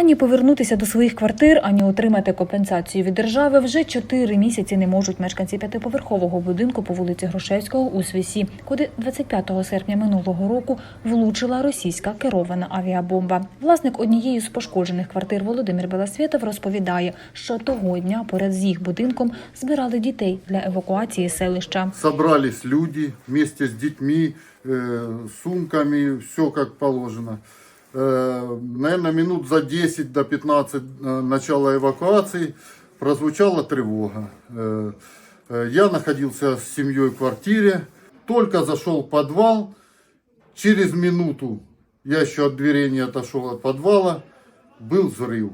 Ані повернутися до своїх квартир, ані отримати компенсацію від держави вже чотири місяці не можуть мешканці п'ятиповерхового будинку по вулиці Грушевського у Свісі, куди 25 серпня минулого року влучила російська керована авіабомба. Власник однієї з пошкоджених квартир Володимир Белосвєтов розповідає, що того дня поряд з їх будинком збирали дітей для евакуації селища. Собрались люди вместе с детьми, э, сумками, все как положено. Наверное, минут за 10 до 15 э, начала эвакуации прозвучала тревога. Я находился с семьей в квартире, только зашел в подвал, через минуту я еще от дверей не отошел от подвала, был взрыв.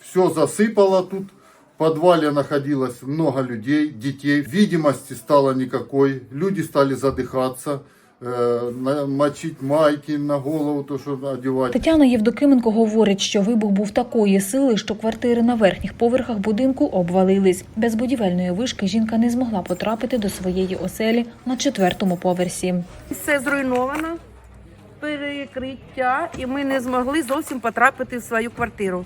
Все засыпало тут. В подвале находилось много людей, детей. Видимости стало никакой. Люди стали задыхаться, мочить майки на голову, то, что одевать. Тетяна Євдокименко говорить, що вибух був такої сили, що квартири на верхніх поверхах будинку обвалились. Без будівельної вишки жінка не змогла потрапити до своєї оселі на четвертому поверсі. Все зруйновано, перекриття, і ми не змогли зовсім потрапити в свою квартиру.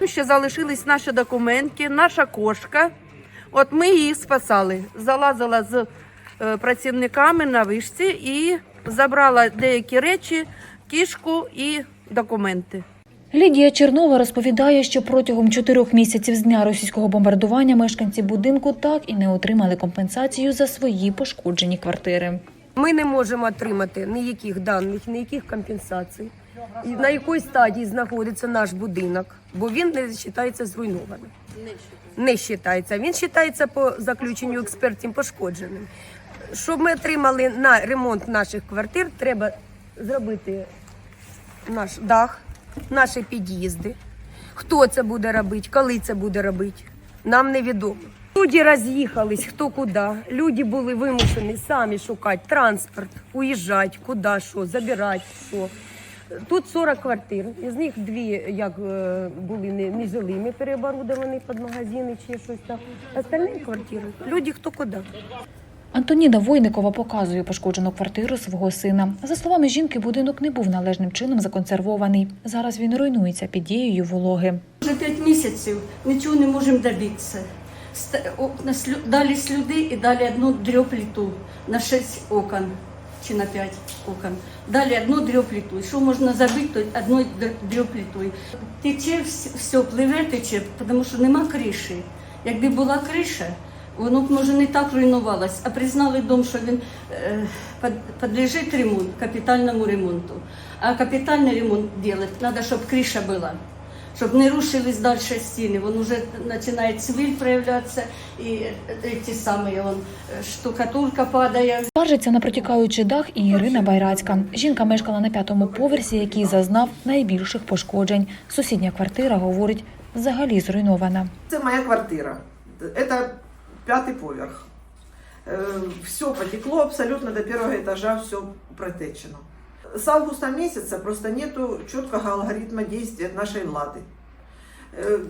Ну, Ще залишились наші документи, наша кошка. От ми її спасали. Залазила з е, працівниками на вишці і забрала деякі речі, кішку і документи. Лідія Чернова розповідає, що протягом чотирьох місяців з дня російського бомбардування мешканці будинку так і не отримали компенсацію за свої пошкоджені квартири. Ми не можемо отримати ніяких даних, ніяких компенсацій. І на якій стадії знаходиться наш будинок, бо він не вважається зруйнованим. Не вважається. Він вважається по заключенню експертів пошкодженим. Щоб ми отримали на ремонт наших квартир, треба зробити наш дах, наші під'їзди. Хто це буде робити, коли це буде робити, нам невідомо. Люди роз'їхались хто куди. Люди були вимушені самі шукати транспорт, уїжджати, куди що, забирати що. Тут 40 квартир, із них дві як е, були не- нежилими, переоборудовані під магазини чи щось там. Остальні квартири люди хто куди. Антоніна Войникова показує пошкоджену квартиру свого сина. За словами жінки, будинок не був належним чином законсервований. Зараз він руйнується під дією вологи. Вже п'ять місяців нічого не можемо добитися. Далі слюди і далі одну дрьопліту на шість окон чи на п'ять окон. Далі одну дрьопліту. Що можна забити, то др- дрьоплітою. Тече вс- все, пливе тече, тому що нема криші. Якби була криша, воно б може не так руйнувалось, а признали дом, що він е, підлежить ремонт, капітальному ремонту. А капітальний ремонт робити, треба, щоб криша була щоб не рушились далі стіни. Вон уже починає цвіль проявлятися, і е, ті самі вон, е, штукатурка падає. Скаржиться на протікаючий дах і Ірина Байрацька. Жінка мешкала на п'ятому поверсі, який зазнав найбільших пошкоджень. Сусідня квартира, говорить, взагалі зруйнована. Это моя квартира. Это пятый поверх. Все потекло абсолютно до первого этажа, все протечено. С августа месяца просто нету четкого алгоритма действия нашей влады. Э,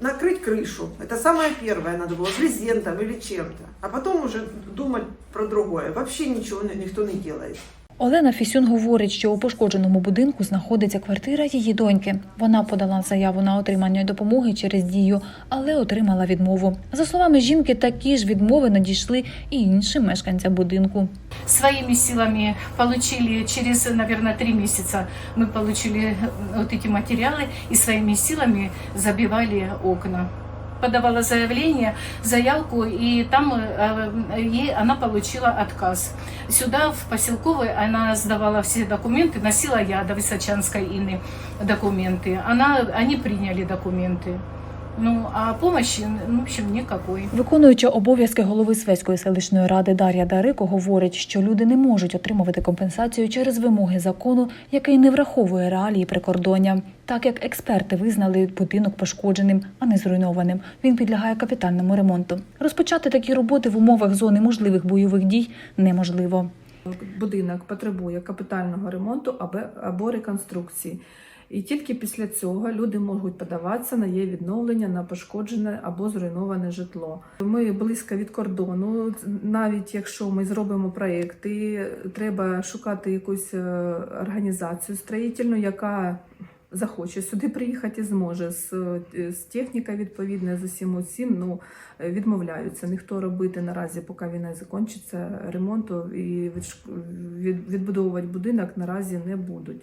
Накрыть крышу. Это самое первое надо было, брезентом или чем-то. А потом уже думать про другое. Вообще ничего ни- никто не делает. Олена Фісюн говорить, що у пошкодженому будинку знаходиться квартира її доньки. Вона подала заяву на отримання допомоги через дію, але отримала відмову. За словами жінки, такі ж відмови надійшли і іншим мешканцям будинку. своими силами получили через, наверное, три месяца мы получили э, вот эти материалы и своими силами забивали окна. Подавала заявление, заявку, и там э, э, ей, она получила отказ. Сюда, в поселковой, она сдавала все документы, носила я до Высочанской Инны документы. Она, они приняли документы. Ну, а помощи, ну, в общем, никакой. Виконуюча обов'язки голови Свеської селищної ради Дар'я Дарико говорить, що люди не можуть отримувати компенсацію через вимоги закону, який не враховує реалії прикордоння. Так як експерти визнали будинок пошкодженим, а не зруйнованим, він підлягає капітальному ремонту. Розпочати такі роботи в умовах зони можливих бойових дій неможливо. будинок потребує капітального ремонту або, або реконструкції. І тільки після цього люди можуть подаватися на її відновлення на пошкоджене або зруйноване житло. Ми близько від кордону. Навіть якщо ми зробимо проєкти, треба шукати якусь е, організацію строїтельну, яка захоче сюди приїхати зможе з, е, з технікою відповідною, з усім усім, ну відмовляються. Ніхто робити наразі, поки війна закінчиться, ремонту і відбудовувати будинок наразі не будуть.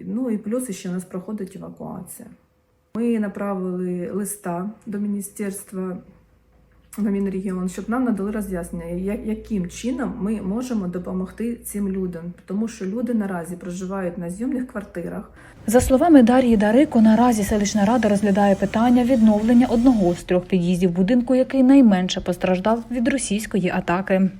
Ну і плюс ще у нас проходить евакуація. Ми направили листа до міністерства на Мінрегіон, щоб нам надали роз'яснення, яким чином ми можемо допомогти цим людям, тому що люди наразі проживають на зйомних квартирах. За словами Дар'ї Дарико, наразі селищна рада розглядає питання відновлення одного з трьох під'їздів будинку, який найменше постраждав від російської атаки.